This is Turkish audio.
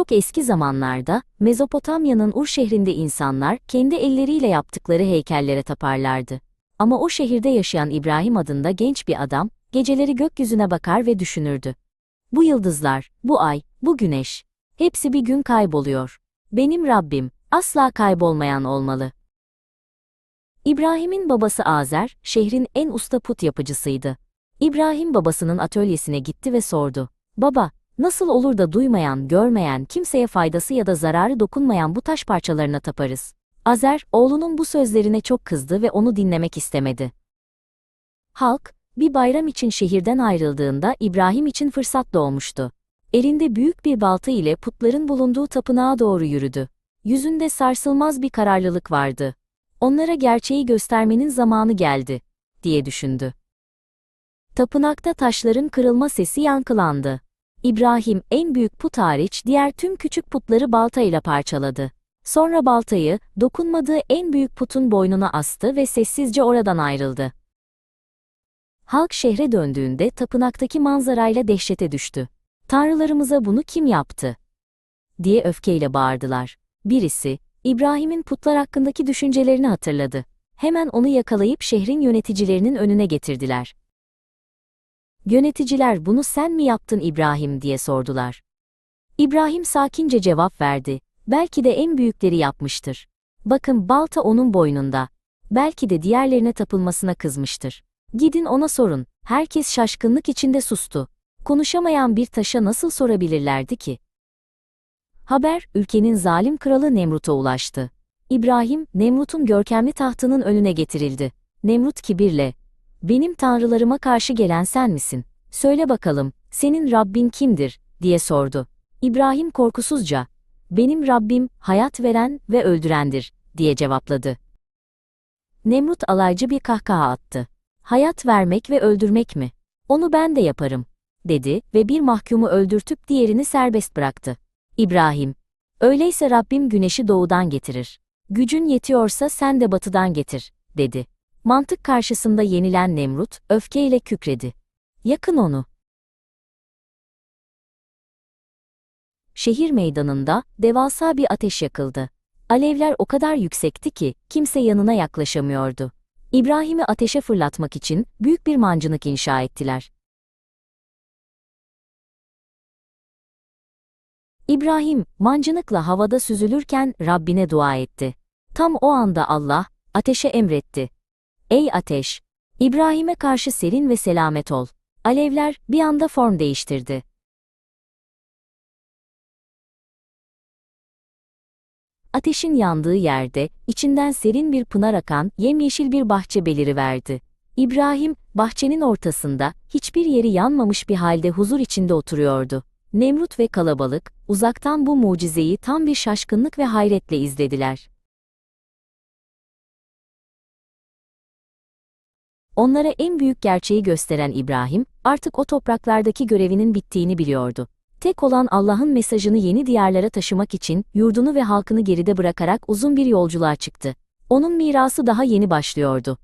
Çok eski zamanlarda, Mezopotamya'nın Ur şehrinde insanlar kendi elleriyle yaptıkları heykellere taparlardı. Ama o şehirde yaşayan İbrahim adında genç bir adam, geceleri gökyüzüne bakar ve düşünürdü. Bu yıldızlar, bu ay, bu güneş, hepsi bir gün kayboluyor. Benim Rabbim, asla kaybolmayan olmalı. İbrahim'in babası Azer, şehrin en usta put yapıcısıydı. İbrahim babasının atölyesine gitti ve sordu. Baba, nasıl olur da duymayan, görmeyen, kimseye faydası ya da zararı dokunmayan bu taş parçalarına taparız? Azer, oğlunun bu sözlerine çok kızdı ve onu dinlemek istemedi. Halk, bir bayram için şehirden ayrıldığında İbrahim için fırsat doğmuştu. Elinde büyük bir balta ile putların bulunduğu tapınağa doğru yürüdü. Yüzünde sarsılmaz bir kararlılık vardı. Onlara gerçeği göstermenin zamanı geldi, diye düşündü. Tapınakta taşların kırılma sesi yankılandı. İbrahim en büyük put hariç diğer tüm küçük putları baltayla parçaladı. Sonra baltayı, dokunmadığı en büyük putun boynuna astı ve sessizce oradan ayrıldı. Halk şehre döndüğünde tapınaktaki manzarayla dehşete düştü. Tanrılarımıza bunu kim yaptı? diye öfkeyle bağırdılar. Birisi, İbrahim'in putlar hakkındaki düşüncelerini hatırladı. Hemen onu yakalayıp şehrin yöneticilerinin önüne getirdiler. Yöneticiler bunu sen mi yaptın İbrahim diye sordular. İbrahim sakince cevap verdi. Belki de en büyükleri yapmıştır. Bakın balta onun boynunda. Belki de diğerlerine tapılmasına kızmıştır. Gidin ona sorun. Herkes şaşkınlık içinde sustu. Konuşamayan bir taşa nasıl sorabilirlerdi ki? Haber, ülkenin zalim kralı Nemrut'a ulaştı. İbrahim, Nemrut'un görkemli tahtının önüne getirildi. Nemrut kibirle, benim tanrılarıma karşı gelen sen misin? Söyle bakalım, senin Rabbin kimdir? diye sordu. İbrahim korkusuzca, benim Rabbim hayat veren ve öldürendir, diye cevapladı. Nemrut alaycı bir kahkaha attı. Hayat vermek ve öldürmek mi? Onu ben de yaparım, dedi ve bir mahkumu öldürtüp diğerini serbest bıraktı. İbrahim, öyleyse Rabbim güneşi doğudan getirir. Gücün yetiyorsa sen de batıdan getir, dedi. Mantık karşısında yenilen Nemrut, öfkeyle kükredi. Yakın onu. Şehir meydanında devasa bir ateş yakıldı. Alevler o kadar yüksekti ki kimse yanına yaklaşamıyordu. İbrahim'i ateşe fırlatmak için büyük bir mancınık inşa ettiler. İbrahim, mancınıkla havada süzülürken Rabbine dua etti. Tam o anda Allah, ateşe emretti. Ey ateş! İbrahim'e karşı serin ve selamet ol. Alevler bir anda form değiştirdi. Ateşin yandığı yerde, içinden serin bir pınar akan, yemyeşil bir bahçe beliriverdi. İbrahim, bahçenin ortasında, hiçbir yeri yanmamış bir halde huzur içinde oturuyordu. Nemrut ve kalabalık, uzaktan bu mucizeyi tam bir şaşkınlık ve hayretle izlediler. Onlara en büyük gerçeği gösteren İbrahim, artık o topraklardaki görevinin bittiğini biliyordu. Tek olan Allah'ın mesajını yeni diyarlara taşımak için yurdunu ve halkını geride bırakarak uzun bir yolculuğa çıktı. Onun mirası daha yeni başlıyordu.